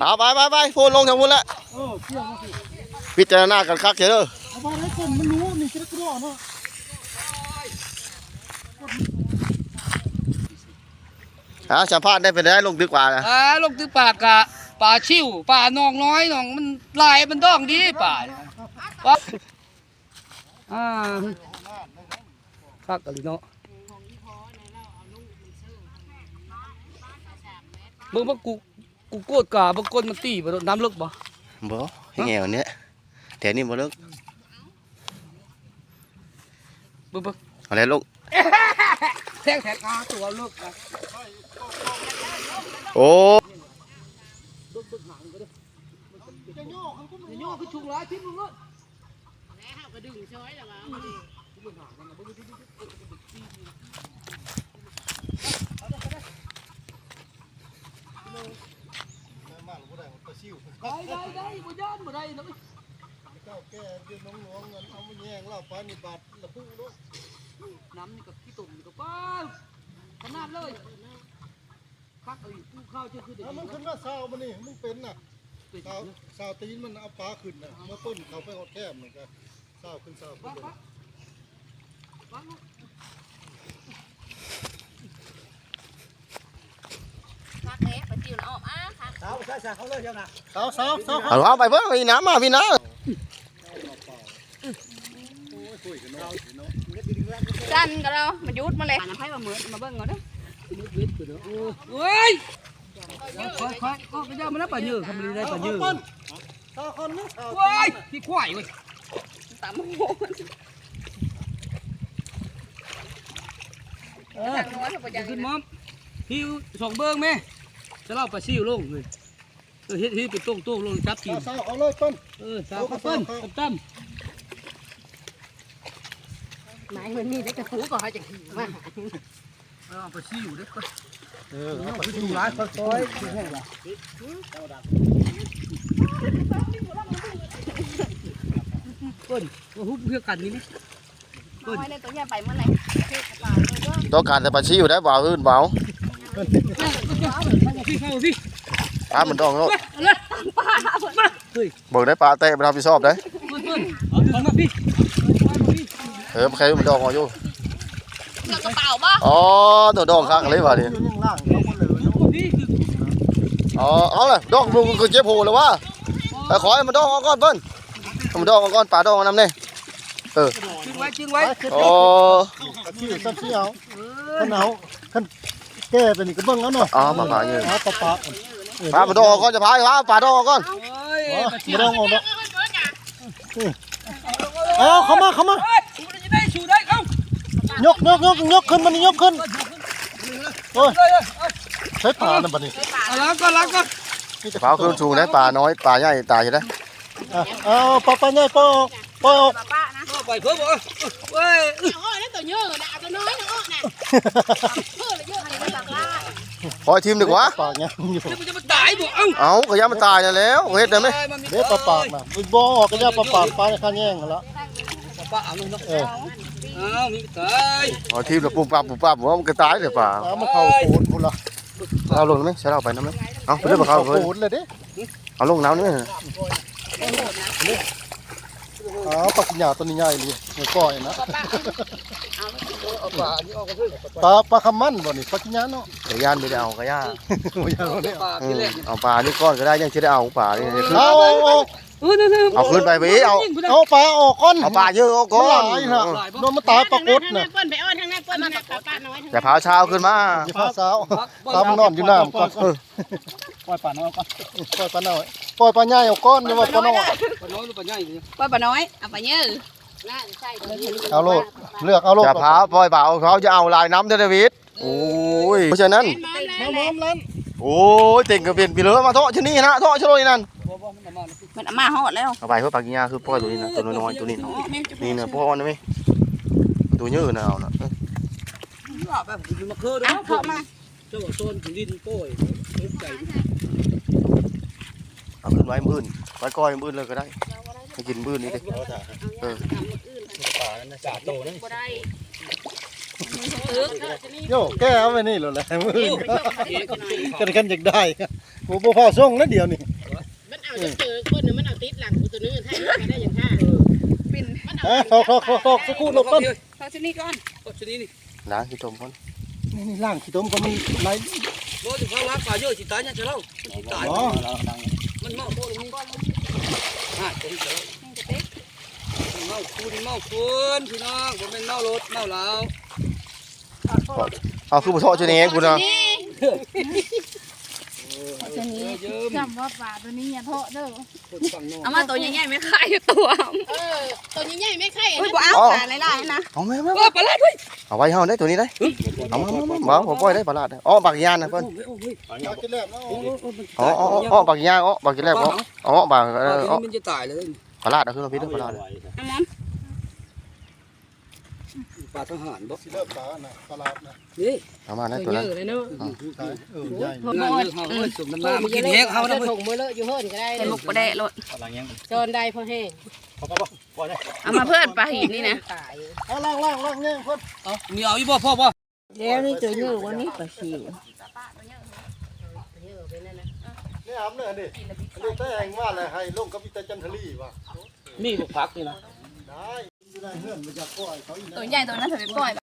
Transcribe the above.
เอาไปไปไปพูดลงทางพูดแล้วเออเที่ยงนะพิจารณากันคักเถอะเด้อเอามาให้คนมันรู้นี่จะกลัวนะฮะสัมภาษณ์ได้เป็นได้ลงดึกกว่านะอ่าลงตื้อปากกะป่าชิวป่านองน้อยนองมันลายมันด้องดีป่าป่าอ่าคักกันเลยเนาะเบิ่งว่ากู กูโกดกะบางคนมันตีบ่โดนน้ำลึกบ่บ่ให้แงวเนี้ยแต่นี่บ่เลิกเบิ่งเบิ่งเอาแล้วลงแทงแทงอาตัวลึกอะโอ้จะย่อคือชุงหลายทิ้งลงเล ยได้ได้ได้บ่ย่านบ่ได้นะเจ้าแก่เดือนน้องหลวงเงินเอามาแย่งเราไปนี่บาทละพุ่งลูกน้ำนี่กับขี้ตุ่มนี่กับป้าขนาดเลยคักเอ้ยกู้ข้าวจะคือเด็กเอามันขึ้นมาเศร้ามันนี่มันเป็นน่ะเศร้าเศร้าตีนมันเอาปลาขึ้นน่ะมาต้นเขาไปหอดแคบเหมือนกันเศร้าขึ้นเศร้าขึ้นเลย คักเอ๊ะปะจิ๋วน่ะออกอะ คักเศร้าใช่ใช่เขาเลยยังนะเศร้าเศร้าเศร้าเอาเอาไปเพิ่นพี่น้ำมาพี่น้จันก็เรามายุดมาเลยน้ำไผ่มาเหมือนมาเบิ่งเอาเด้อเฮ้ยค่อยค่อยก็ไปย่ามันแล้วป่าเยอะทำอะไรได้ป่าเยอะคนเศร้าคนนึงเศร้าว้ายพี่ควายเว้ยตามโหนเออทางน้อยเขาบ่ยังขึ้นมอมพี่สองเบิ้งแม่จะเล่าปลาซิวลงเลย เฮ็ดเฮ็ดเป็นต้งตุ้งลงจับกินเศร้าเขาเลยต้นเออสาวข้าต้นตั้มไหนมันมีได้กระฟูก็ให้จังมาเอาไปลาซิวเด้อเออเอาไปดูร้ายค่อยๆให้ละก้นว่าฮุบเพื่อกันนี่ไหมเอาไว้นตัวใหญ่ไปเมื่อไหร่ต้องการแต่ปลาชิวได้บ่าวอื่นเบาพี่เข้าพี่ ปลามันดองโลดป้าเพิ่นเบิกได้ปลาเตะไปรับผิดชอบได้ก้นก้นเอาถึงมาพี่เออใครมันดองเอาอยู่เสื้อกระเป๋าบ่อ๋อตัวดองคักเลยว่ะดิอยู่ยังล่างเขาคนเลยพี่คืออ๋อเอาเลยดองลุงคือเจ็บหูเลยว่าแต่ขอให้มันดองเอาก่อนเพิ่นให้มันดองเอาก่อนปลาดองเอาน้ำเนี่ยจึงไว้จึงไว้โอ้ที่อยู่ซ้ำที่เอาขันเอาขันแก้ไปนี่ก็เบิ่งแล้วเนาะอ๋อปลาปลาเยอะเอาปลา ปลาปลามันดองเอาก่อนจะพายปลาปลาดองเอาก่อนโอ้ยอ๋อปลาซิไม่วต้องเอาเนาะเอาเข้ามาเข้ามาเฮ้ยกูจะได้ชูได้เอ้ายกยกยกยกขึ้นมันนี่ยกขึ้นโอ้ยเลยเลยเอาใช้ปลาน่ะบัดนี้เอาล้างก่อนล้างก่อนเผาเครื่องชูได้ปลาน้อยปลาใหญ่ตายใช่ไหมอะเอาปลาปลาใหญ่ปล่อยออกปล่อยออกป้าป้านะเอาไปเพิ่มบ่เว้ยเอาอ้อนั่นตัวเยอะนะเอาตัวน้อยนะอ้อน่ะเพิ่นละเยอะ อยทีมดีกว่าปลาเงี้ยอยู่มันจะมาตายบ่เอ้าเอาก็ยามันตายนั่นแล้วเฮ็ดได้ไหมเด็กปลาปากน่ะมันบ่ออกก็จะปลาปากปลาข้าแย่งกันละปลาเอาลงเนาะเออเอามีตายพอทีมแล้วปุ่มปั๊บปุ่มปั๊บว่ามันก็ตายเลยปลาเอามาเข้าโขนพุ่นละเอาลงได้ไหมใช้เราไปน้ำไหมเอาไปเรื่อยมาเขาเลยโขนเลยเด้เอาลงน้ำนี่เอาปลากินหยาตัวนี้ใหญ่เลยหัวก้อยนะ เอาปลาอันนี้ออกก็คือปลาปลาคำมันบ่นี่ปลากินหยาเนาะกระยานไม่ได้เอากระยาหัวยาเราเนี่ยปลาอืที่มแรกเอาปลานี่ก้อนก็ได้ยังจะได้เอาปลานี่จะขึ้นเอาเอาเอาเออนั่นเอาขึ้นไปไปเอาเอาปลาออกก้อนเอาปลาเยอะเอาก้ก้ออนนหลายฮะโดนมาตายปลากดน่ะเปิ้นไปอ้อนทางนั้นเปิ้นมาป้าป้าน้อยอย่าพาเช้าขึ้นมาอย่าพาสาวตามนอนอยู่น้ำก่อนปล่อยปลาน้อยก่อนปล่อยปลาหน่อยปล่อยปลาใหญ่เอาก้อนนี่ว่าปลาน้อยปลาน้อยหรือปลาใหญ่เนี่ยป้าป้าน้อยเอาไปเยอะน่าใช่ตัวนี้ เอาโลดเลือกเอาโลดอย่าพาปล่อยเปล่าเขาจะเอาลายน้ำเดวิดโอ้ยเพราะฉะนั้นมาล้อมนั้นโอ้ยเต่งกับเปลี่ยนไปเลยมาเทาะชนี่นะเทาะชโลนี่นั่นบ่บ่มันมามันเอามาฮอดแล้วเอาไปเพื่อปลากินยาคือปล่อยตัวนี้นะตัวน้อยๆตัวนี้นะนี่นะพวกอ่อนนะไหมตัวเยอะนะเอานะแบบอยู่มาคือเด้อเข้ามาเจ้าโซนถึงดินโป้ยตกใจเอาขึ้นไว้มื้นไว้ก้อยมื้นเลยก็ได้ ให้กินมื้นนี่ดิเออจ่าโตนั่นบ่ได้โยแก้เอาไปนี่เลยแหละมือเอ๊ะคนกันกันอยากได้โอ้โหพอส่งแล้วเดียวนี่มันเอาจะเจอคนนึงมันเอาติดหลังกูตัวนึงให้มันได้อย่างห้าปิ่นมันเอาฮะทอกทอกทอกทอกสักครู่ลงต้นเอาชนิดก่อนชนิดนี้ล้างขี้ตมพ่นนี่นี่ล่างขี้ต้มก็มันไหลรถถึงเขารักป่าเยอะสิตายเนี่ยจะเล่าสิตายอ๋อมันเมาโคตรมึงก็อะ เล่าเมาคุณเมาคุณพี่น้องผมเป็นเมารถเมาเหล้าเอาคือบ่เทาะจะนี่กูนะ ตัวนี้เยิ้มจำว่าป่าตัวนี้อย่าโทษเด้อคนฝั่งนอกเอามาตัวใหญ่ๆไม่ขายอยู่ตัวเออตัวใหญ่ๆไม่ไข่อุ้ยนะบ่เอาขายหลายๆนะเอาแม่มาเออปลาไหลด้วยเอาไว้เฮาได้ตัวนี้ได้เอามามามาบ่บ่ปล่อยได้ปลาลาดอ๋อปากยานนะเพิ่นโอ้โหอยากกินแล้วนะโอ้โอ้โหอ๋ออ๋ออ๋อปากยานอ๋อปากกินแล้วอ๋ออ๋อปากเอออ๋อมันจะตายเลยปลาลาดเอาขึ้นมาพี่เด้อปลาลาดเอามัน ปลาทหารบ่สิเลิกปลาน่ะปลาลาดนะนี่เอามาได้ตัวนั้นเลยเนาะใช่เออใหญ่งานเฮาเอ้ยสมน้ำหน้ามากินเฮกเฮานะเว้ยถงมือเลอะอยู่เฮิร์นก็ได้เป็นมุกประแดะรถจนได้พอแห้งเอามาเพื่อนปลาหินนี่นะตายเอาล่างล่างล่างเนี่ยเพิ่นเอามีเอาอีบ่พ่อบ่แล้วนี่ตัวนี้วันนี้ปลาชิวนี่อาบเนี่ยดิอันนี้แต่งว่าอะไรให้ลงกับพิตาจันทรีว่ะมีบุกพักนี่นะได้ ตัวใหญ่ตัวนั้นถือเป็นกล้อย